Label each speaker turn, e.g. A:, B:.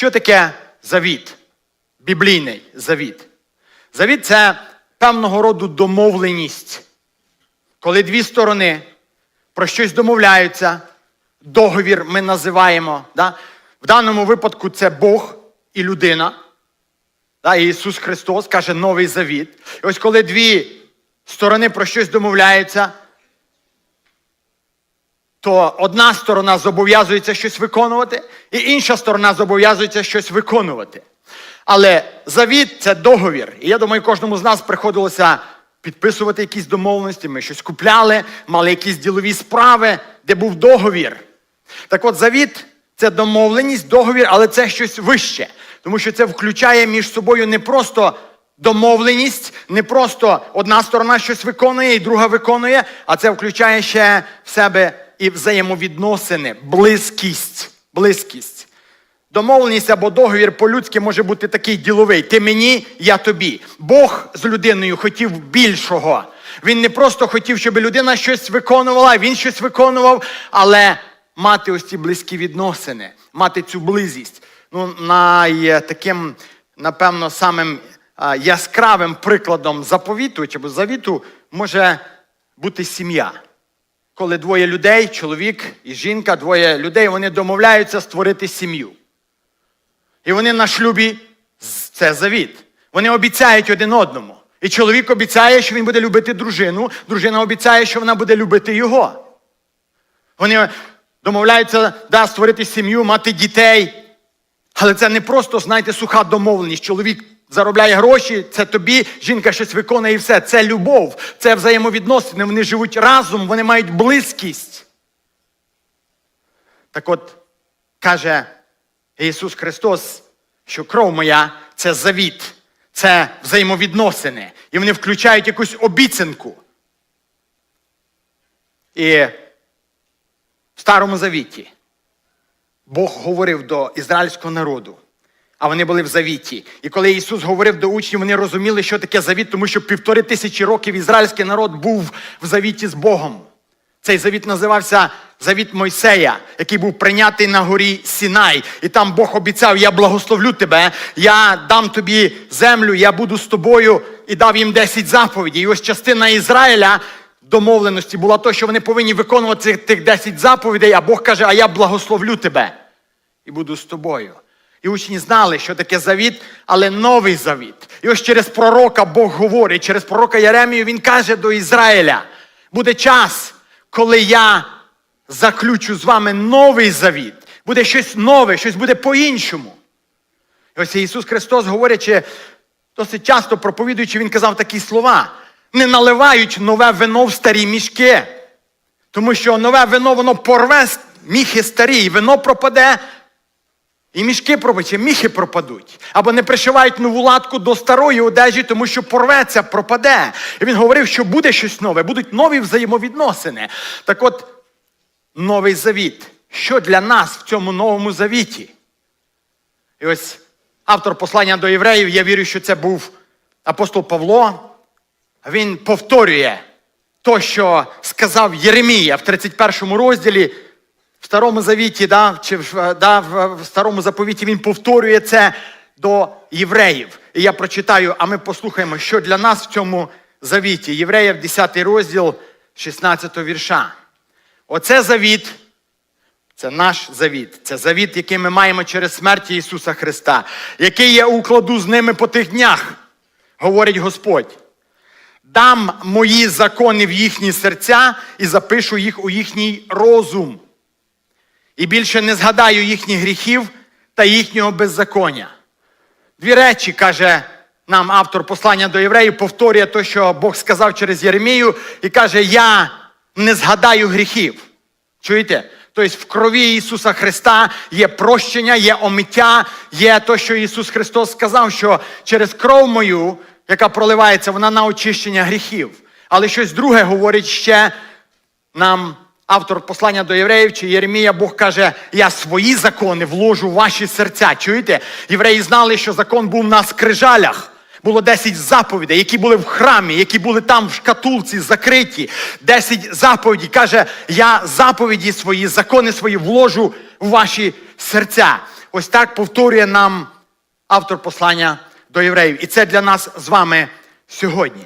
A: Що таке завіт? Біблійний завіт. Завіт це певного роду домовленість. Коли дві сторони про щось домовляються, договір ми називаємо. Да? В даному випадку це Бог і людина. Да? Ісус Христос каже новий завіт. І ось коли дві сторони про щось домовляються, то одна сторона зобов'язується щось виконувати, і інша сторона зобов'язується щось виконувати. Але завіт це договір. І я думаю, кожному з нас приходилося підписувати якісь домовленості. Ми щось купляли, мали якісь ділові справи, де був договір. Так от, завіт це домовленість, договір, але це щось вище. Тому що це включає між собою не просто домовленість, не просто одна сторона щось виконує і друга виконує, а це включає ще в себе і взаємовідносини, близькість. близькість. Домовленість або договір по-людськи може бути такий діловий. Ти мені, я тобі. Бог з людиною хотів більшого. Він не просто хотів, щоб людина щось виконувала, він щось виконував, але мати ось ці близькі відносини, мати цю близість. Ну, таким, напевно, самим яскравим прикладом заповіту чи завіту може бути сім'я. Коли двоє людей, чоловік і жінка, двоє людей, вони домовляються створити сім'ю. І вони на шлюбі це завіт. Вони обіцяють один одному. І чоловік обіцяє, що він буде любити дружину, дружина обіцяє, що вона буде любити його. Вони домовляються да, створити сім'ю, мати дітей. Але це не просто, знаєте, суха домовленість. Чоловік заробляє гроші, це тобі, жінка щось виконує і все. Це любов, це взаємовідносини. Вони живуть разом, вони мають близькість. Так от, каже Ісус Христос, що кров моя це завіт, це взаємовідносини. І вони включають якусь обіцянку. І в Старому Завіті Бог говорив до ізраїльського народу, а вони були в завіті. І коли Ісус говорив до учнів, вони розуміли, що таке завіт, тому що півтори тисячі років ізраїльський народ був в завіті з Богом. Цей завіт називався Завіт Мойсея, який був прийнятий на горі Сінай. І там Бог обіцяв: Я благословлю тебе, я дам тобі землю, я буду з тобою і дав їм 10 заповідей. І ось частина Ізраїля домовленості була то, що вони повинні виконувати тих 10 заповідей, а Бог каже, а я благословлю тебе і буду з тобою. І учні знали, що таке завіт, але новий завіт. І ось через пророка Бог говорить, через пророка Єремію він каже до Ізраїля: буде час, коли я заключу з вами новий завіт. Буде щось нове, щось буде по-іншому. І ось Ісус Христос, говорячи, досить часто проповідуючи, Він казав такі слова: не наливають нове вино в старі мішки. Тому що нове вино, воно порве міхи старі, і вино пропаде, і мішки пропадуть, міхи пропадуть. Або не пришивають нову латку до старої одежі, тому що порветься, пропаде. І він говорив, що буде щось нове, будуть нові взаємовідносини. Так от, новий завіт. Що для нас в цьому новому завіті? І ось автор послання до євреїв, я вірю, що це був апостол Павло. Він повторює то, що сказав Єремія в 31 розділі. В Старому Завіті, да, чи в, да, в Старому заповіті він повторює це до євреїв. І я прочитаю, а ми послухаємо, що для нас в цьому завіті. Євреїв, 10 розділ 16 вірша. Оце завіт, це наш завіт, це завіт, який ми маємо через смерть Ісуса Христа, який я укладу з ними по тих днях, говорить Господь. Дам мої закони в їхні серця і запишу їх у їхній розум і більше не згадаю їхніх гріхів та їхнього беззаконня. Дві речі, каже нам автор послання до євреїв, повторює те, що Бог сказав через Єремію, і каже: Я не згадаю гріхів. Чуєте? Тобто в крові Ісуса Христа є прощення, є омиття, є те, що Ісус Христос сказав, що через кров мою, яка проливається, вона на очищення гріхів. Але щось друге говорить ще нам автор послання до євреїв чи Єремія, Бог каже, я свої закони вложу в ваші серця. Чуєте? Євреї знали, що закон був на скрижалях. Було 10 заповідей, які були в храмі, які були там в шкатулці закриті. 10 заповідей. Каже, я заповіді свої, закони свої вложу в ваші серця. ось так повторює нам автор послання до євреїв. І це для нас з вами сьогодні.